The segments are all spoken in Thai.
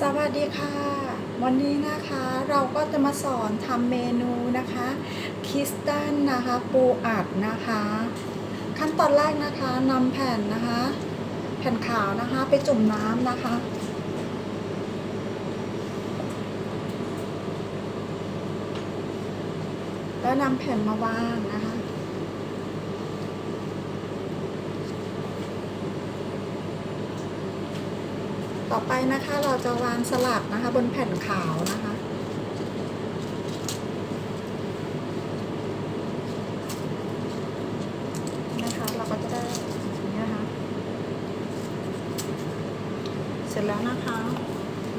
สวัสดีค่ะ วันนี้นะคะเราก็จะมาสอนทำเมนูนะคะคิสตันนะคะปูอัดนะคะ ขั้นตอนแรกนะคะนำแผ่นนะคะ แผ่นขาวนะคะไปจุ่มน้ำนะคะ แล้วนำแผ่นมาวางนะคะ ต่อไปนะคะเราจะวางสลัดนะคะบนแผ่นขาวนะคะ นะคะเราก็จะได้อย่างนี้นะคะ เสร็จแล้วนะคะ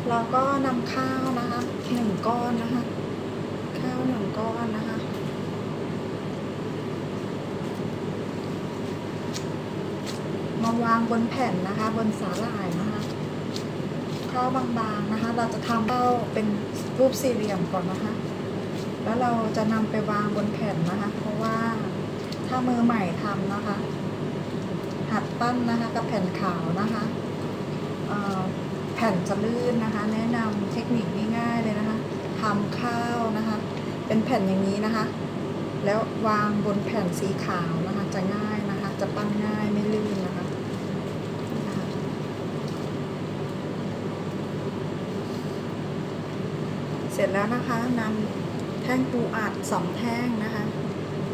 เราก็นำข้าวนะคะหนึ่งก้อนนะคะ ข้าวหนึ่งก้อนนะคะมาวางบนแผ่นนะคะ บนสาหร่ายนะคะ ข้าวบางๆนะคะ เราจะทำข้าเป็นรูปสี่เหลี่ยมก่อนนะคะ แล้วเราจะนำไปวางบนแผ่นนะคะ เพราะว่าถ้ามือใหม่ทำนะคะ หัดปั้นนะคะกับแผ่นขาวนะคะแผ่นจะลื่นนะคะ แนะนำเทคนิคง่ายๆเลยนะคะทำข้าวนะคะ เป็นแผ่นอย่างนี้นะคะ แล้ววางบนแผ่นสีขาวนะคะ จะง่ายนะคะ จะปั้นง่ายไม่ลื่นนะคะนะคะ เสร็จแล้วนะคะนำแท่งปูอัดสองแท่งนะคะ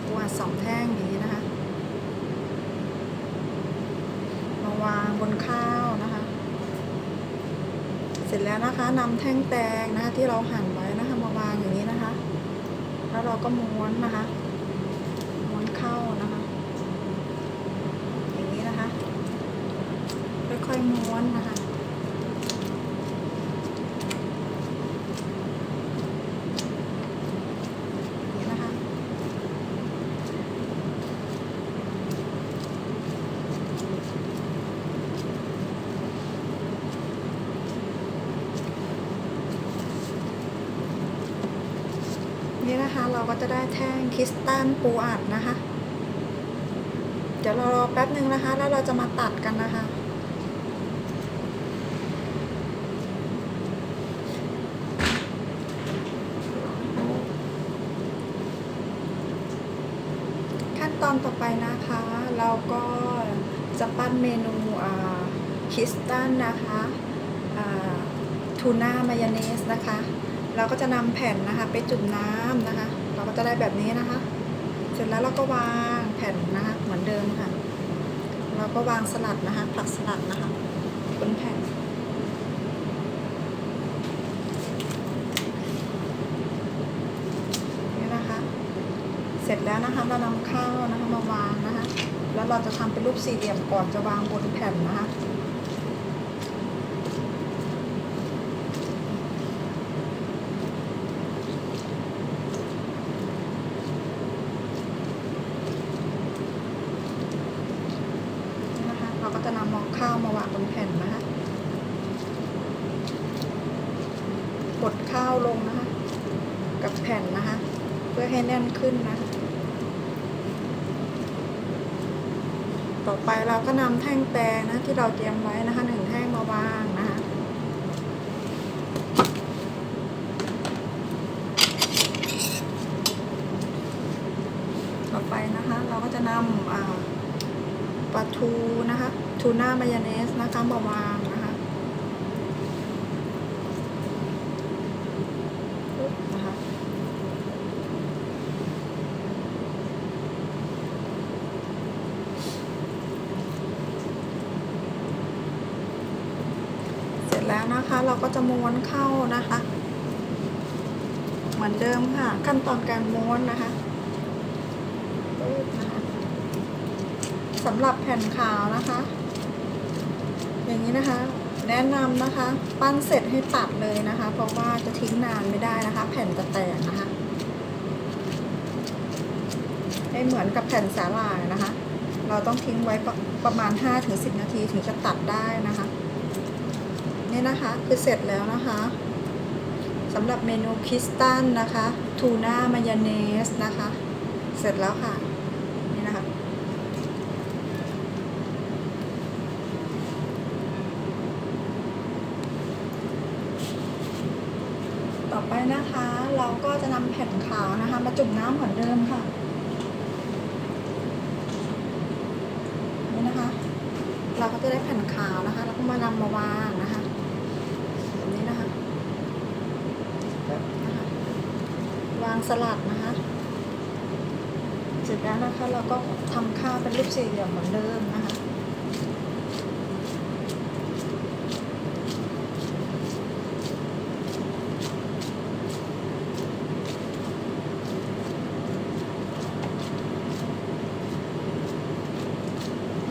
ปูอัดสองแท่งอย่างนี้นะคะ มาวางบนข้าวนะคะ เสร็จแล้วนะคะนำแท่งแตงนะคะที่เราหั่นไว้นะคะมาวางอย่างนี้นะคะ แล้วเราก็ม้วนนะคะ ม้วนเข้านะคะ อย่างนี้นะคะ ค่อยๆม้วนนะคะ อย่างนี้นะคะ นะคะ เราก็จะได้แท่งคริสตัลปูอัดนะคะ เดี๋ยวเรารอแป๊บหนึ่งนะคะ แล้วเราจะมาตัดกันนะคะ ขั้นตอนต่อไปนะคะ เราก็จะปั้นเมนูคริสตัลนะคะทูน่ามายองเนสนะคะ เราก็จะนำแผ่นนะคะ ไปจุ่มน้ำนะคะ เราก็จะได้แบบนี้นะคะ เสร็จแล้วเราก็วางแผ่นนะคะเหมือนเดิมค่ะ เราก็วางสลัดนะคะ ผักสลัดนะคะบนแผ่นนี่นะคะ เสร็จแล้วนะคะเรานำข้าวนะคะมาวางนะคะ แล้วเราจะทำเป็นรูปสี่เหลี่ยมก่อนจะวางบนแผ่นนะคะ เราก็จะนำมอง ข้าวมาวางบนแผ่นนะคะกดข้าวลงนะคะ กับแผ่นนะคะ เพื่อให้แน่นขึ้นนะคะต่อไปเราก็นำแท่งแตงนะที่เราเตรียมไว้นะคะหนึ่งแท่งมาวางนะคะต่อไปนะคะเราก็จะนำอ่าปลาทูนะคะ ทูน่ามายองเนสนะคะมาวางนะคะนะคะเสร็จแล้วนะคะเราก็จะม้วนเข้านะคะ เหมือนเดิมค่ะ ขั้นตอนการม้วนนะคะสำหรับแผ่นขาวนะคะ อย่างนี้นะคะ แนะนำนะคะ ปั้นเสร็จให้ตัดเลยนะคะ เพราะว่าจะทิ้งนานไม่ได้นะคะ แผ่นจะแตกนะคะให้เหมือนกับแผ่นสาหร่ายนะคะ เราต้องทิ้งไว้ประประมาณ 5-10 นาทีถึงจะตัดได้นะคะ นี่นะคะคือเสร็จแล้วนะคะสำหรับเมนูคริสตัลนะคะ ทูน่ามายองเนสนะคะ เสร็จแล้วค่ะ นี่นะคะ เไปนะคะ เราก็จะนำแผ่นขาวนะคะ มาจุ่มน้ำเหมือนเดิมค่ะนี่นะคะ เราก็จะได้แผ่นขาวนะคะ แล้วก็มานำมาวางนะคะแบบนี้นะคะนะคะ วางสลัดนะคะเสร็จแล้วนะคะ เราก็ทำข้าวเป็นรูปสี่เหลี่ยมเหมือนเดิมนะคะ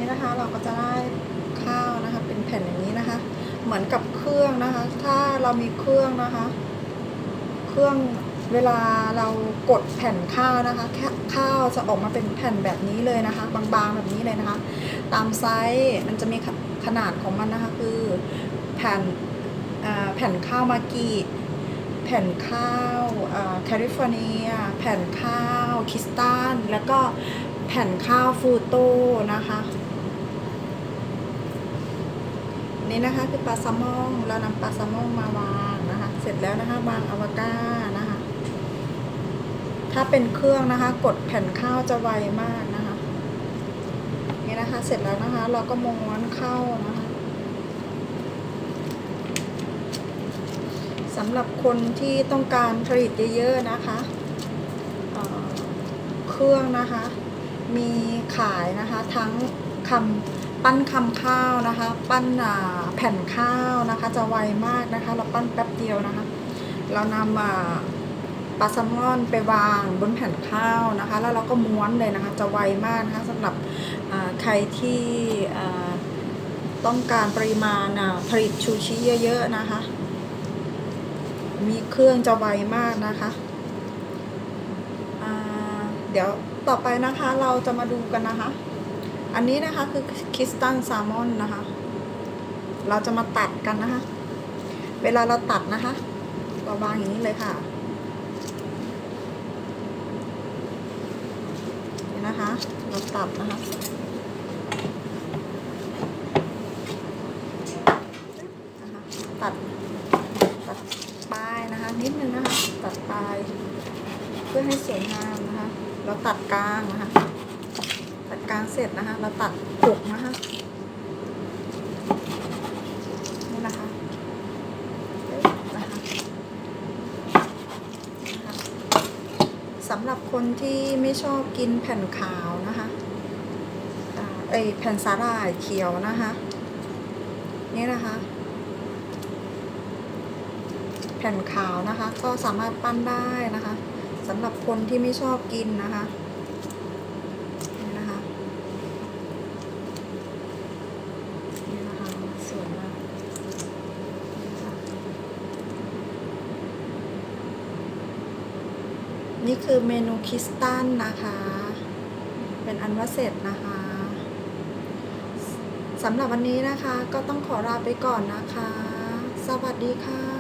นี่นะคะเราก็จะได้ข้าวนะคะ เป็นแผ่นอย่างนี้นะคะ เหมือนกับเครื่องนะคะ ถ้าเรามีเครื่องนะคะ เครื่องเวลาเรากดแผ่นข้าวนะคะข้าวจะออกมาเป็นแผ่นแบบนี้เลยนะคะ บางๆแบบนี้เลยนะคะ ตามไซส์มันจะมีขนาดของมันนะคะคือแผ่นแผ่นข้าวมากีแผ่นข้าวแคลิฟอร์เนีย แผ่นข้าวคิสตัลแล้วก็แผ่นข้าวฟูโต้นะคะ นี่นะคะคือปลาแซลมอนเรานำปลาแซลมอนมาวางนะคะ เสร็จแล้วนะคะวางอวกานะคะ ถ้าเป็นเครื่องนะคะ กดแผ่นข้าวจะไวมากนะคะนี่นะคะ เสร็จแล้วนะคะ เราก็ม้วนเข้านะคะสำหรับคนที่ต้องการผลิตเยอะๆนะคะเเครื่องนะคะ มีขายนะคะทั้งคำ ปั้นคำข้าวนะคะ ปั้นแผ่นข้าวนะคะ จะไวมากนะคะ เราปั้นแป๊บเดียวนะคะ เรานำปลาแซลมอนไปวางบนแผ่นข้าวนะคะ แล้วเราก็ม้วนเลยนะคะ จะไวมากนะคะสำหรับใครที่ต้องการปริมาณผลิตชูชีเยอะๆนะคะ มีเครื่องจะไวมากนะคะเดี๋ยวต่อไปนะคะเราจะมาดูกันนะคะ อันนี้นะคะคือคิสตัลแซลมอนนะคะ เราจะมาตัดกันนะคะ เวลาเราตัดนะคะเราวางอย่างนี้เลยค่ะนี่นะคะ เราตัดนะคะนะคะตัดตัดปลายนะคะ นิดนึงนะคะ ตัดปลาย เพื่อให้สวยงามนะคะ เราตัดกลางนะคะ กลางเสร็จนะคะ เราตัดปกนะคะนี่นะคะนะคะสำหรับคนที่ไม่ชอบกินแผ่นขาวนะคะเอยแผ่นสาหร่ายเขียวนะคะนี่นะคะ แผ่นขาวนะคะ ก็สามารถปั้นได้นะคะสำหรับคนที่ไม่ชอบกินนะคะนี่นะคะนี่นะคะสวยมากนี่ค่ะ นี่คือเมนูคริสตัลนะคะ เป็นอันว่าเสร็จนะคะสำหรับวันนี้นะคะก็ต้องขอลาไปก่อนนะคะ สวัสดีค่ะ